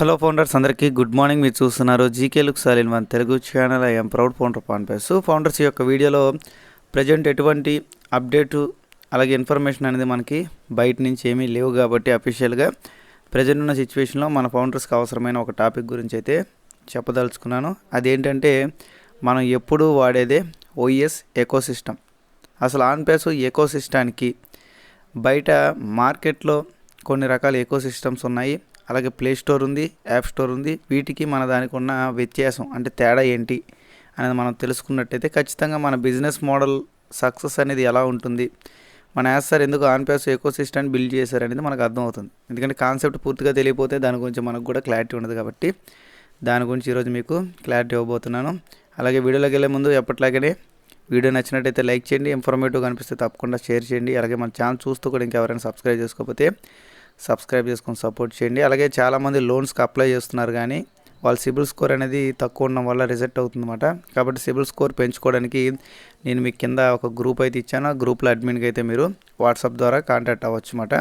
Hello founders అందరికీ good morning మీరు చూస్తున్నారు GK look సాలిన్ one Telugu channel I'm proud founder పాన్పేస్ founders ఈ యొక్క వీడియోలో ప్రజెంట్ ఎటువంటి అప్డేటు అలాగే ఇన్ఫర్మేషన్ అనేది మనకి బయట నుంచి ఏమీ లేవు కాబట్టి అఫీషియల్గా ప్రజెంట్ ఉన్న సిచ్యువేషన్లో మన ఫౌండర్స్కి అవసరమైన ఒక టాపిక్ గురించి అయితే చెప్పదలుచుకున్నాను. అదేంటంటే మనం ఎప్పుడూ వాడేదే ఓఎస్ ఎకోసిస్టమ్ అసలు ఆన్పేస్ ఎకోసిస్టానికి బయట మార్కెట్లో కొన్ని రకాల ఎకో సిస్టమ్స్ ఉన్నాయి. అలాగే ప్లే స్టోర్ ఉంది యాప్ స్టోర్ ఉంది. వీటికి మన దానికి ఉన్న వ్యత్యాసం అంటే తేడా ఏంటి అనేది మనం తెలుసుకున్నట్టయితే ఖచ్చితంగా మన బిజినెస్ మోడల్ సక్సెస్ అనేది ఎలా ఉంటుంది మన యాస్ సార్ ఎందుకు ఆన్పేస్ ఎకో సిస్టమ్ బిల్డ్ చేశారు అనేది మనకు అర్థమవుతుంది. ఎందుకంటే కాన్సెప్ట్ పూర్తిగా తెలియపోతే దాని గురించి మనకు కూడా క్లారిటీ ఉండదు కాబట్టి దాని గురించి ఈరోజు మీకు క్లారిటీ ఇవ్వబోతున్నాను. అలాగే వీడియోలోకి వెళ్ళే ముందు ఎప్పట్లాగనే వీడియో నచ్చినట్టయితే లైక్ చేయండి ఇన్ఫర్మేటివ్ కనిపిస్తే తప్పకుండా షేర్ చేయండి. అలాగే మన ఛానల్ చూస్తూ కూడా ఇంకెవరైనా సబ్స్క్రైబ్ చేసుకోకపోతే సబ్స్క్రైబ్ చేసుకొని సపోర్ట్ చేయండి. అలాగే చాలామంది లోన్స్కి అప్లై చేస్తున్నారు కానీ వాళ్ళ సిబిల్ స్కోర్ అనేది తక్కువ ఉండడం వల్ల రిజెక్ట్ అవుతుందన్నమాట. కాబట్టి సిబిల్ స్కోర్ పెంచుకోవడానికి నేను మీకు కింద ఒక గ్రూప్ అయితే ఇచ్చాను. ఆ గ్రూప్లో అడ్మిన్కి అయితే మీరు వాట్సాప్ ద్వారా కాంటాక్ట్ అవ్వచ్చు అన్నమాట.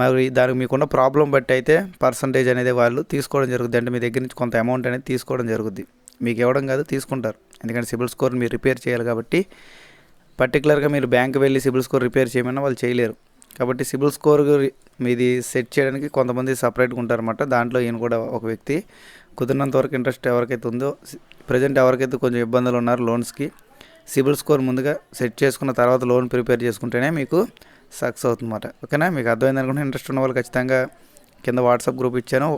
మరి దానికి మీకున్న ప్రాబ్లం బట్టి అయితే పర్సంటేజ్ అనేది వాళ్ళు తీసుకోవడం జరుగుద్ది. అంటే మీ దగ్గర నుంచి కొంత అమౌంట్ అనేది తీసుకోవడం జరుగుద్ది. మీకు ఇవ్వడం కాదు తీసుకుంటారు. ఎందుకంటే సిబిల్ స్కోర్ మీరు రిపేర్ చేయాలి కాబట్టి పర్టికులర్గా మీరు బ్యాంక్ వెళ్ళి సిబిల్ స్కోర్ రిపేర్ చేయమన్నా వాళ్ళు చేయలేరు. కాబట్టి సిబిల్ స్కోర్ మీది సెట్ చేయడానికి కొంతమంది సపరేట్గా ఉంటారన్నమాట. దాంట్లో ఈయన కూడా ఒక వ్యక్తి. కుదిరినంత వరకు ఇంట్రెస్ట్ ఎవరికైతే ఉందో ప్రజెంట్ ఎవరికైతే కొంచెం ఇబ్బందులు ఉన్నారు లోన్స్కి సిబిల్ స్కోర్ ముందుగా సెట్ చేసుకున్న తర్వాత లోన్ ప్రిపేర్ చేసుకుంటేనే మీకు సక్సెస్ అవుతుందన్నమాట. ఓకేనా? మీకు అర్థమైంది అనుకుంటే ఇంట్రెస్ట్ ఉన్న వాళ్ళు ఖచ్చితంగా కింద వాట్సాప్ గ్రూప్ ఇచ్చాను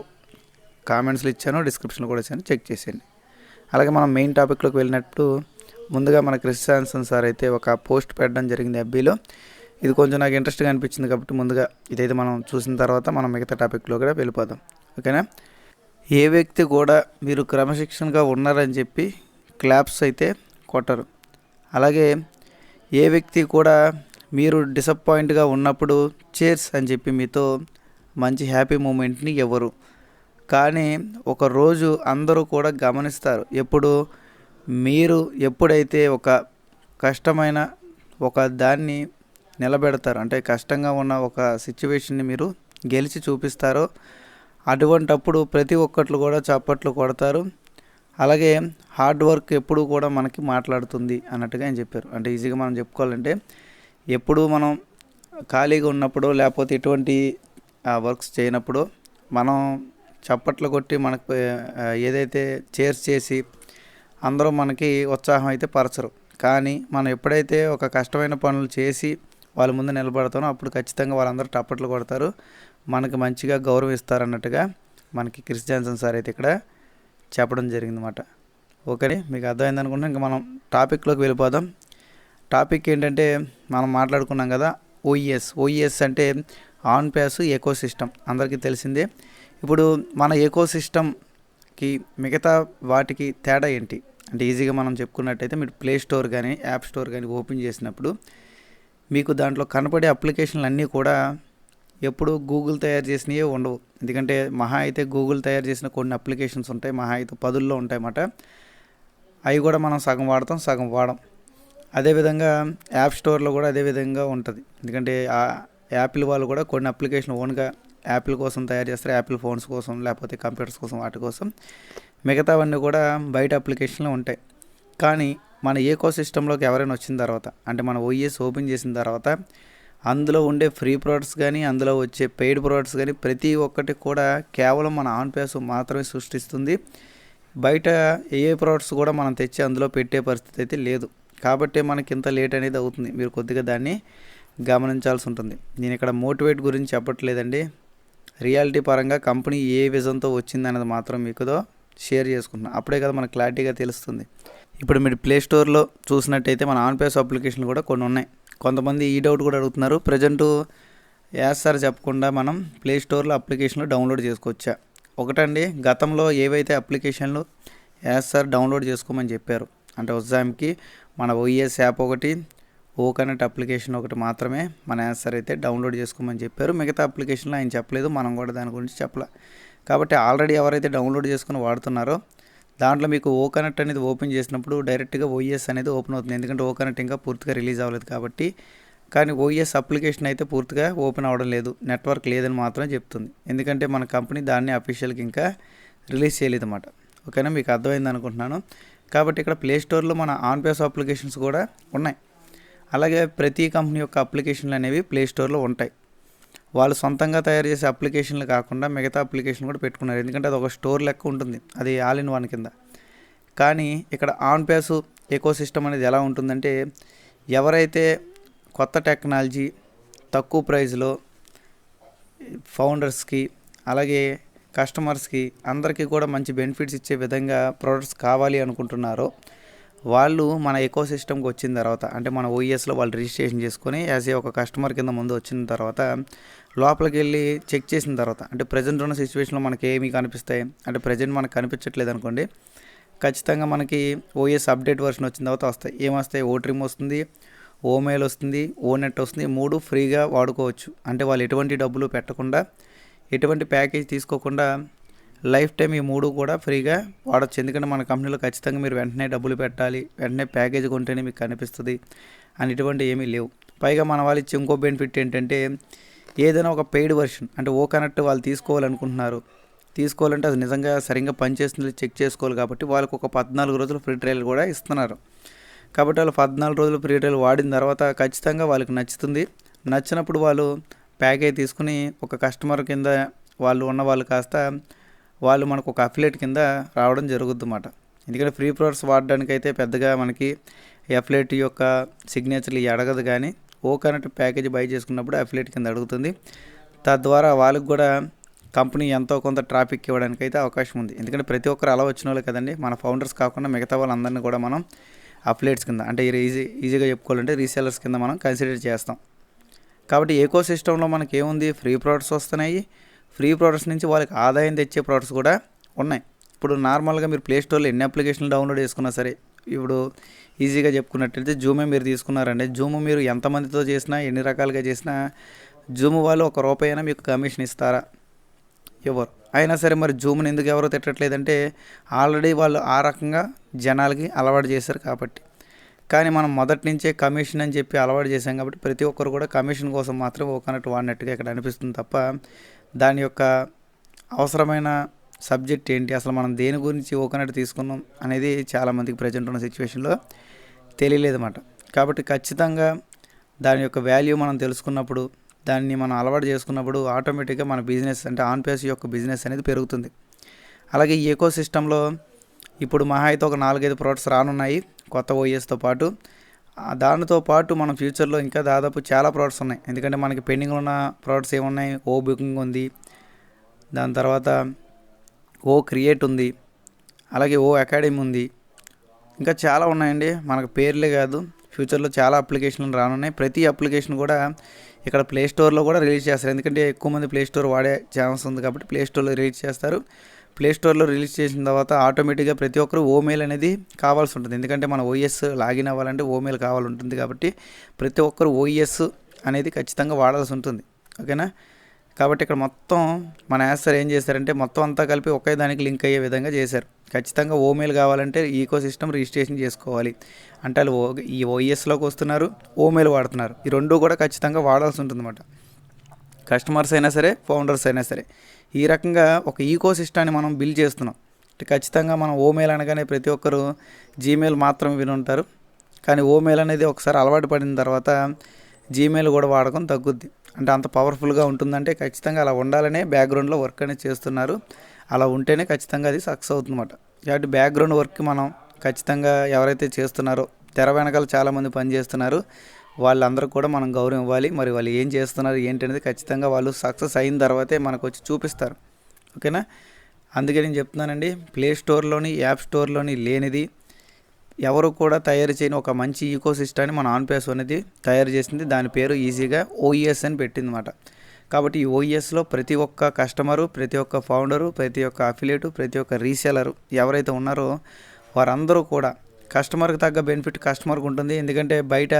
కామెంట్స్లు ఇచ్చాను డిస్క్రిప్షన్లు కూడా ఇచ్చాను చెక్ చేసేయండి. అలాగే మనం మెయిన్ టాపిక్లోకి వెళ్ళినప్పుడు ముందుగా మన క్రిస్టియాన్సన్ సార్ అయితే ఒక పోస్ట్ పెట్టడం జరిగింది అబ్బీలో. ఇది కొంచెం నాకు ఇంట్రెస్ట్గా అనిపించింది కాబట్టి ముందుగా ఇదైతే మనం చూసిన తర్వాత మనం మిగతా టాపిక్లో కూడా వెళ్ళిపోదాం. ఓకేనా ఏ వ్యక్తి కూడా మీరు క్రమశిక్షణగా ఉన్నారని చెప్పి క్లాప్స్ అయితే కొట్టరు. అలాగే ఏ వ్యక్తి కూడా మీరు డిసప్పాయింట్గా ఉన్నప్పుడు చేర్స్ అని చెప్పి మీతో మంచి హ్యాపీ మూమెంట్ని ఇవ్వరు. కానీ ఒక రోజు అందరూ కూడా గమనిస్తారు. ఎప్పుడు మీరు ఎప్పుడైతే ఒక కష్టమైన ఒక దాన్ని నిలబెడతారు. అంటే కష్టంగా ఉన్న ఒక సిచ్యువేషన్ని మీరు గెలిచి చూపిస్తారో. అటువంటప్పుడు ప్రతి ఒక్కట్లు కూడా చప్పట్లు కొడతారు. అలాగే హార్డ్ వర్క్ ఎప్పుడు కూడా మనకి మాట్లాడుతుంది అన్నట్టుగా ఆయన చెప్పారు. అంటే ఈజీగా మనం చెప్పుకోవాలంటే ఎప్పుడు మనం ఖాళీగా ఉన్నప్పుడు లేకపోతే ఎటువంటి వర్క్స్ చేయనప్పుడు మనం చప్పట్లు కొట్టి మనకు ఏదైతే చేర్స్ చేసి అందరూ మనకి ఉత్సాహం అయితే పరచరు. కానీ మనం ఎప్పుడైతే ఒక కష్టమైన పనులు చేసి వాళ్ళ ముందు నిలబడతాను. అప్పుడు ఖచ్చితంగా వాళ్ళందరూ టప్పట్లు కొడతారు. మనకి మంచిగా గౌరవం ఇస్తారు అన్నట్టుగా మనకి క్రిస్ సార్ అయితే ఇక్కడ చెప్పడం జరిగిందన్నమాట. ఓకే మీకు అర్థమైంది అనుకుంటే ఇంకా మనం టాపిక్లోకి వెళ్ళిపోదాం. టాపిక్ ఏంటంటే మనం మాట్లాడుకున్నాం కదా ఓఈఎస్. ఓఈఎస్ అంటే ఆన్ ప్యాస్ ఎకో సిస్టమ్ అందరికీ తెలిసిందే. ఇప్పుడు మన ఎకో సిస్టమ్కి మిగతా వాటికి తేడా ఏంటి? అంటే ఈజీగా మనం చెప్పుకున్నట్టయితే మీరు ప్లే స్టోర్ కానీ యాప్ స్టోర్ కానీ ఓపెన్ చేసినప్పుడు మీకు దాంట్లో కనపడే అప్లికేషన్లు అన్నీ కూడా ఎప్పుడు గూగుల్ తయారు చేసినవే ఉండవు. ఎందుకంటే మహా అయితే గూగుల్ తయారు చేసిన కొన్ని అప్లికేషన్స్ ఉంటాయి. మహా అయితే పదుల్లో ఉంటాయి అన్నమాట అవి కూడా మనం సగం వాడతాం సగం వాడం. అదేవిధంగా యాప్ స్టోర్లో కూడా అదే విధంగా ఉంటుంది. ఎందుకంటే ఆ యాపిల్ వాళ్ళు కూడా కొన్ని అప్లికేషన్ ఓన్గా యాపిల్ కోసం తయారు చేస్తారు. యాపిల్ ఫోన్స్ కోసం లేకపోతే కంప్యూటర్స్ కోసం వాటి కోసం. మిగతావన్నీ కూడా బయట అప్లికేషన్లు ఉంటాయి. కానీ మన ఏకో సిస్టంలోకి ఎవరైనా వచ్చిన తర్వాత అంటే మన ఓఎస్ ఓపెన్ చేసిన తర్వాత అందులో ఉండే ఫ్రీ ప్రోడక్ట్స్ కానీ అందులో వచ్చే పెయిడ్ ప్రోడక్ట్స్ కానీ ప్రతి ఒక్కటి కూడా కేవలం మన ఆన్ పేస్ మాత్రమే సృష్టిస్తుంది. బయట ఏ ఏ ప్రోడక్ట్స్ కూడా మనం తెచ్చి అందులో పెట్టే పరిస్థితి అయితే లేదు. కాబట్టి మనకి ఇంత లేట్ అనేది అవుతుంది. మీరు కొద్దిగా దాన్ని గమనించాల్సి ఉంటుంది. నేను ఇక్కడ మోటివేట్ గురించి చెప్పట్లేదండి. రియాలిటీ పరంగా కంపెనీ ఏ విజన్తో వచ్చింది అనేది మాత్రం మీకుతో షేర్ చేసుకుంటున్నాను అప్పుడే కదా మనకు క్లారిటీగా తెలుస్తుంది. ఇప్పుడు మీరు ప్లే స్టోర్లో చూసినట్టయితే మన ఆన్పేస్ అప్లికేషన్లు కూడా కొన్ని ఉన్నాయి. కొంతమంది ఈ డౌట్ కూడా అడుగుతున్నారు. ప్రజెంట్ యాస్ సార్ చెప్పకుండా మనం ప్లే స్టోర్లో అప్లికేషన్లు డౌన్లోడ్ చేసుకోవచ్చా? ఒకటండి గతంలో ఏవైతే అప్లికేషన్లు యాస్ సార్ డౌన్లోడ్ చేసుకోమని చెప్పారు అంటే ఉజ్జామ్కి మన ఓఈఎస్ యాప్ ఒకటి ఓ కనెక్ట్ అప్లికేషన్ ఒకటి మాత్రమే మన యాస్ సార్ అయితే డౌన్లోడ్ చేసుకోమని చెప్పారు. మిగతా అప్లికేషన్లు ఆయన చెప్పలేదు మనం కూడా దాని గురించి చెప్పలే. కాబట్టి ఆల్రెడీ ఎవరైతే డౌన్లోడ్ చేసుకుని వాడుతున్నారో దాంట్లో మీకు ఓ కనెక్ట్ అనేది ఓపెన్ చేసినప్పుడు డైరెక్ట్గా ఓఎస్ అనేది ఓపెన్ అవుతుంది. ఎందుకంటే ఓ కనెక్ట్ ఇంకా పూర్తిగా రిలీజ్ అవ్వలేదు కాబట్టి. కానీ ఓఎస్ అప్లికేషన్ అయితే పూర్తిగా ఓపెన్ అవ్వడం లేదు. నెట్వర్క్ లేదని మాత్రం చెప్తుంది. ఎందుకంటే మన కంపెనీ దాన్ని అఫీషియల్కి ఇంకా రిలీజ్ చేయలేదు అన్నమాట ఓకేనా? మీకు అర్థమైంది అనుకుంటున్నాను. కాబట్టి ఇక్కడ ప్లే స్టోర్లో మన ఆన్ పేస్ అప్లికేషన్స్ కూడా ఉన్నాయి. అలాగే ప్రతి కంపెనీ యొక్క అప్లికేషన్లు అనేవి ప్లే స్టోర్లో ఉంటాయి. వాళ్ళు సొంతంగా తయారు చేసే అప్లికేషన్లు కాకుండా మిగతా అప్లికేషన్ కూడా పెట్టుకున్నారు. ఎందుకంటే అది ఒక స్టోర్ లెక్క ఉంటుంది. అది ఆల్ ఇన్ వన్ కింద. కానీ ఇక్కడ ఆన్ ప్యాస్ ఎకో సిస్టమ్ అనేది ఎలా ఉంటుందంటే ఎవరైతే కొత్త టెక్నాలజీ తక్కువ ప్రైస్లో ఫౌండర్స్కి అలాగే కస్టమర్స్కి అందరికీ కూడా మంచి బెనిఫిట్స్ ఇచ్చే విధంగా ప్రోడక్ట్స్ కావాలి అనుకుంటున్నారో వాళ్ళు మన ఎకో సిస్టమ్కి వచ్చిన తర్వాత అంటే మన ఓఈఎస్లో వాళ్ళు రిజిస్ట్రేషన్ చేసుకొని యాజ్ ఏ ఒక కస్టమర్ కింద ముందు వచ్చిన తర్వాత లోపలికి వెళ్ళి చెక్ చేసిన తర్వాత అంటే ప్రజెంట్ ఉన్న సిచ్యువేషన్లో మనకి ఏమి కనిపిస్తాయి అంటే ప్రజెంట్ మనకు కనిపించట్లేదు అనుకోండి ఖచ్చితంగా మనకి ఓఎస్ అప్డేట్ వర్షన్ వచ్చిన తర్వాత వస్తాయి. ఏమొస్తాయి? ఓ ట్రిమ్ వస్తుంది ఓ మెయిల్ వస్తుంది ఓ నెట్ వస్తుంది మూడు ఫ్రీగా వాడుకోవచ్చు. అంటే వాళ్ళు ఎటువంటి డబ్బులు పెట్టకుండా ఎటువంటి ప్యాకేజ్ తీసుకోకుండా లైఫ్ టైం ఈ మూడు కూడా ఫ్రీగా వాడచ్చు. ఎందుకంటే మన కంపెనీలో ఖచ్చితంగా మీరు వెంటనే డబ్బులు పెట్టాలి వెంటనే ప్యాకేజ్ కొంటేనే మీకు కనిపిస్తుంది అని ఇటువంటి ఏమీ లేవు. పైగా మన వాళ్ళు ఇచ్చే ఇంకో బెనిఫిట్ ఏంటంటే ఏదైనా ఒక పెయిడ్ వర్షన్ అంటే ఓ కనెక్ట్ వాళ్ళు తీసుకోవాలనుకుంటున్నారు. తీసుకోవాలంటే అది నిజంగా సరిగ్గా పనిచేస్తుంది చెక్ చేసుకోవాలి కాబట్టి వాళ్ళకి ఒక పద్నాలుగు రోజులు ఫ్రీ ట్రయల్ కూడా ఇస్తున్నారు. కాబట్టి వాళ్ళు పద్నాలుగు రోజులు ఫ్రీ ట్రయల్ వాడిన తర్వాత ఖచ్చితంగా వాళ్ళకి నచ్చుతుంది. నచ్చినప్పుడు వాళ్ళు ప్యాకేజ్ తీసుకుని ఒక కస్టమర్ కింద వాళ్ళు ఉన్న వాళ్ళు కాస్త వాళ్ళు మనకు ఒక అఫిలేట్ కింద రావడం జరుగుద్ది అన్నమాట ఎందుకంటే ఫ్రీ ప్రొడక్ట్స్ వాడడానికి అయితే పెద్దగా మనకి అఫిలేట్ యొక్క సిగ్నేచర్లు అడగదు కానీ ఓ కనెక్ట్ ప్యాకేజ్ బై చేసుకున్నప్పుడు అఫిలేట్ కింద అడుగుతుంది. తద్వారా వాళ్ళకి కూడా కంపెనీ ఎంతో కొంత ట్రాఫిక్ ఇవ్వడానికి అయితే అవకాశం ఉంది. ఎందుకంటే ప్రతి ఒక్కరు అలా వచ్చిన వాళ్ళు కదండి. మన ఫౌండర్స్ కాకుండా మిగతా వాళ్ళందరినీ కూడా మనం అఫ్లేట్స్ కింద అంటే ఈజీ ఈజీగా చెప్పుకోవాలంటే రీసెలర్స్ కింద మనం కన్సిడర్ చేస్తాం. కాబట్టి ఏకో సిస్టంలో మనకి ఏముంది ఫ్రీ ప్రోడక్ట్స్ వస్తున్నాయి. ఫ్రీ ప్రోడక్ట్స్ నుంచి వాళ్ళకి ఆదాయం తెచ్చే ప్రోడక్ట్స్ కూడా ఉన్నాయి. ఇప్పుడు నార్మల్గా మీరు ప్లే స్టోర్లో ఎన్ని అప్లికేషన్లు డౌన్లోడ్ చేసుకున్నా సరే ఇప్పుడు ఈజీగా చెప్పుకున్నట్టయితే జూమే మీరు తీసుకున్నారంటే జూమ్ మీరు ఎంతమందితో చేసినా ఎన్ని రకాలుగా చేసినా జూమ్ వాళ్ళు ఒక రూపాయి అయినా మీకు కమిషన్ ఇస్తారా? ఎవరు? అయినా సరే మరి జూమ్ని ఎందుకు ఎవరో తిట్టట్లేదంటే ఆల్రెడీ వాళ్ళు ఆ రకంగా జనాలకి అలవాటు చేశారు కాబట్టి. కానీ మనం మొదటి నుంచే కమిషన్ అని చెప్పి అలవాటు చేశాం కాబట్టి ప్రతి ఒక్కరు కూడా కమిషన్ కోసం మాత్రం ఒకనట్టు వాడినట్టుగా ఇక్కడ అనిపిస్తుంది తప్ప దాని యొక్క అవసరమైన సబ్జెక్ట్ ఏంటి? అసలు మనం దేని గురించి ఒకనట్టు తీసుకున్నాం అనేది చాలామందికి ప్రజెంట్ ఉన్న సిచ్యువేషన్లో తెలియలేదన్నమాట. కాబట్టి ఖచ్చితంగా దాని యొక్క వాల్యూ మనం తెలుసుకున్నప్పుడు దాన్ని మనం అలవాటు చేసుకున్నప్పుడు ఆటోమేటిక్గా మన బిజినెస్ అంటే ఆన్ పేస్ యొక్క బిజినెస్ అనేది పెరుగుతుంది. అలాగే ఈ ఎకో సిస్టంలో ఇప్పుడు మహా అయితే ఒక నాలుగైదు ప్రోడక్ట్స్ రానున్నాయి. కొత్త ఓఎస్తో పాటు దానితో పాటు మనం ఫ్యూచర్లో ఇంకా దాదాపు చాలా ప్రోడక్ట్స్ ఉన్నాయి. ఎందుకంటే మనకి పెండింగ్ ఉన్న ప్రోడక్ట్స్ ఏమున్నాయి? ఓ బుకింగ్ ఉంది. దాని తర్వాత ఓ క్రియేట్ ఉంది. అలాగే ఓ అకాడమీ ఉంది. ఇంకా చాలా ఉన్నాయండి. మనకు పేర్లే కాదు. ఫ్యూచర్లో చాలా అప్లికేషన్లు రానున్నాయి. ప్రతి అప్లికేషన్ కూడా ఇక్కడ ప్లే స్టోర్లో కూడా రిలీజ్ చేస్తారు. ఎందుకంటే ఎక్కువ మంది ప్లే స్టోర్ వాడే ఛాన్స్ ఉంది కాబట్టి ప్లే స్టోర్లో రిలీజ్ చేస్తారు. ప్లే స్టోర్లో రిలీజ్ చేసిన తర్వాత ఆటోమేటిక్గా ప్రతి ఒక్కరు ఓమెయిల్ అనేది కావాల్సి ఉంటుంది. ఎందుకంటే మన ఓఎస్ లాగిన్ అవ్వాలంటే ఓమెయిల్ కావాలి ఉంటుంది కాబట్టి ప్రతి ఒక్కరు ఓఎస్ అనేది ఖచ్చితంగా వాడాల్సి ఉంటుంది. ఓకేనా కాబట్టి ఇక్కడ మొత్తం మన యాసర్ ఏం చేశారంటే మొత్తం అంతా కలిపి ఒకే దానికి లింక్ అయ్యే విధంగా చేశారు. ఖచ్చితంగా ఓమెయిల్ కావాలంటే ఈకో సిస్టమ్ రిజిస్ట్రేషన్ చేసుకోవాలి. అంటే వాళ్ళు ఓ ఈ ఓఎస్లోకి వస్తున్నారు ఓమెయిల్ వాడుతున్నారు. ఈ రెండు కూడా ఖచ్చితంగా వాడాల్సి ఉంటుందన్నమాట. కస్టమర్స్ అయినా సరే ఫౌండర్స్ అయినా సరే. ఈ రకంగా ఒక ఈకో సిస్టాన్ని మనం బిల్డ్ చేస్తున్నాం. ఖచ్చితంగా మనం ఓమెయిల్ అనగానే ప్రతి ఒక్కరు జీమెయిల్ మాత్రమే విని ఉంటారు. కానీ ఓమెయిల్ అనేది ఒకసారి అలవాటు పడిన తర్వాత జీమెయిల్ కూడా వాడకం తగ్గుద్ది. అంటే అంత పవర్ఫుల్గా ఉంటుందంటే ఖచ్చితంగా అలా ఉండాలనే బ్యాక్గ్రౌండ్లో వర్క్ అనేది చేస్తున్నారు. అలా ఉంటేనే ఖచ్చితంగా అది సక్సెస్ అవుతుందన్నమాట. కాబట్టి బ్యాక్గ్రౌండ్ వర్క్ మనం ఖచ్చితంగా ఎవరైతే చేస్తున్నారో తెర వెనకాల చాలామంది పని చేస్తున్నారు వాళ్ళందరూ కూడా మనం గౌరవం ఇవ్వాలి. మరి వాళ్ళు ఏం చేస్తున్నారు ఏంటి అనేది ఖచ్చితంగా వాళ్ళు సక్సెస్ అయిన తర్వాతే మనకు వచ్చి చూపిస్తారు. ఓకేనా? అందుకే నేను చెప్తున్నానండి ప్లే స్టోర్లోని యాప్ స్టోర్లోని లేనిది ఎవరు కూడా తయారు చేయని ఒక మంచి ఈకో సిస్టాన్ని మన ఆన్పేస్ అనేది తయారు చేసింది. దాని పేరు ఈజీగా ఓఈఎస్ అని పెట్టిందన్నమాట. కాబట్టి ఈ ఓఈఎస్లో ప్రతి ఒక్క కస్టమరు ప్రతి ఒక్క ఫౌండరు ప్రతి ఒక్క అఫిలియేటు ప్రతి ఒక్క రీసేలరు ఎవరైతే ఉన్నారో వారందరూ కూడా కస్టమర్కి తగ్గ బెనిఫిట్ కస్టమర్కి ఉంటుంది. ఎందుకంటే బయట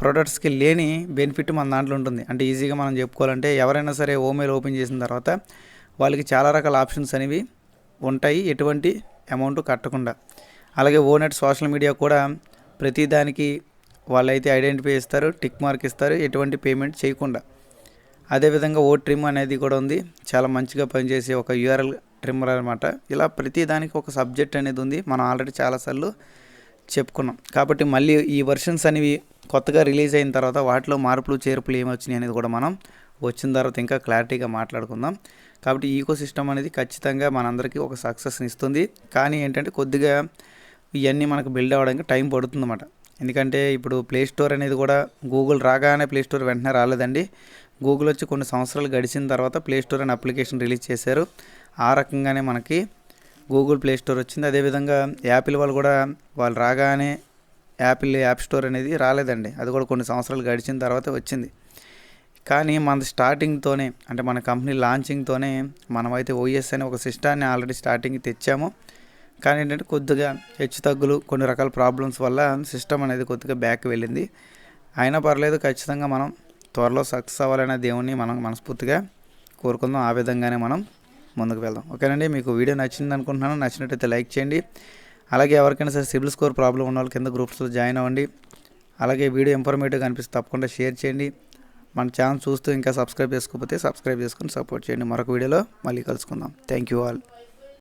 ప్రొడక్ట్స్కి లేని బెనిఫిట్ మన దాంట్లో ఉంటుంది. అంటే ఈజీగా మనం చెప్పుకోవాలంటే ఎవరైనా సరే ఓమెయిల్ ఓపెన్ చేసిన తర్వాత వాళ్ళకి చాలా రకాల ఆప్షన్స్ అనేవి ఉంటాయి ఎటువంటి అమౌంట్ కట్టకుండా. అలాగే ఓనెట్ సోషల్ మీడియా కూడా ప్రతిదానికి వాళ్ళైతే ఐడెంటిఫై ఇస్తారు టిక్ మార్క్ ఇస్తారు ఎటువంటి పేమెంట్ చేయకుండా. అదేవిధంగా ఓ ట్రిమ్ అనేది కూడా ఉంది. చాలా మంచిగా పనిచేసే ఒక యూఆర్ఎల్ ట్రిమ్మర్ అనమాట ఇలా ప్రతి దానికి ఒక సబ్జెక్ట్ అనేది ఉంది. మనం ఆల్రెడీ చాలాసార్లు చెప్పుకున్నాం. కాబట్టి మళ్ళీ ఈ వర్షన్స్ అనేవి కొత్తగా రిలీజ్ అయిన తర్వాత వాటిలో మార్పులు చేర్పులు ఏమి వచ్చినాయి అనేది కూడా మనం వచ్చిన తర్వాత ఇంకా క్లారిటీగా మాట్లాడుకుందాం. కాబట్టి ఈకో సిస్టమ్ అనేది ఖచ్చితంగా మనందరికీ ఒక సక్సెస్ని ఇస్తుంది. కానీ ఏంటంటే కొద్దిగా ఇవన్నీ మనకు బిల్డ్ అవ్వడానికి టైం పడుతుందన్నమాట. ఎందుకంటే ఇప్పుడు ప్లే స్టోర్ అనేది కూడా గూగుల్ రాగానే ప్లే స్టోర్ వెంటనే రాలేదండి. గూగుల్ వచ్చి కొన్ని సంవత్సరాలు గడిచిన తర్వాత ప్లే స్టోర్ అనే అప్లికేషన్ రిలీజ్ చేశారు. ఆ రకంగానే మనకి గూగుల్ ప్లే స్టోర్ వచ్చింది. అదేవిధంగా యాపిల్ వాళ్ళు కూడా వాళ్ళు రాగానే యాపిల్ యాప్ స్టోర్ అనేది రాలేదండి. అది కూడా కొన్ని సంవత్సరాలు గడిచిన తర్వాత వచ్చింది. కానీ మన స్టార్టింగ్తోనే అంటే మన కంపెనీ లాంచింగ్తోనే మనమైతే ఓఎస్ అనే ఒక సిస్టాన్ని ఆల్రెడీ స్టార్టింగ్ తెచ్చాము. కానీ ఏంటంటే కొద్దిగా హెచ్చు తగ్గులు కొన్ని రకాల ప్రాబ్లమ్స్ వల్ల సిస్టమ్ అనేది కొద్దిగా బ్యాక్ వెళ్ళింది. అయినా పర్లేదు ఖచ్చితంగా మనం త్వరలో సక్సెస్ అవ్వాలనే దేవుణ్ణి మనం మనస్ఫూర్తిగా కోరుకుందాం. ఆ విధంగానే మనం ముందుకు వెళ్దాం. ఓకేనండి మీకు వీడియో నచ్చింది అనుకుంటున్నాను నచ్చినట్టయితే లైక్ చేయండి. అలాగే ఎవరికైనా సరే సిబిల్ స్కోర్ ప్రాబ్లం ఉన్న వాళ్ళు కింద గ్రూప్స్లో జాయిన్ అవ్వండి. అలాగే వీడియో ఇన్ఫర్మేటివ్గా అనిపిస్తే తప్పకుండా షేర్ చేయండి. మన ఛానల్ చూస్తూ ఇంకా సబ్స్క్రైబ్ చేసుకోకపోతే సబ్స్క్రైబ్ చేసుకుని సపోర్ట్ చేయండి. మరొక వీడియోలో మళ్ళీ కలుసుకుందాం. Thank you all.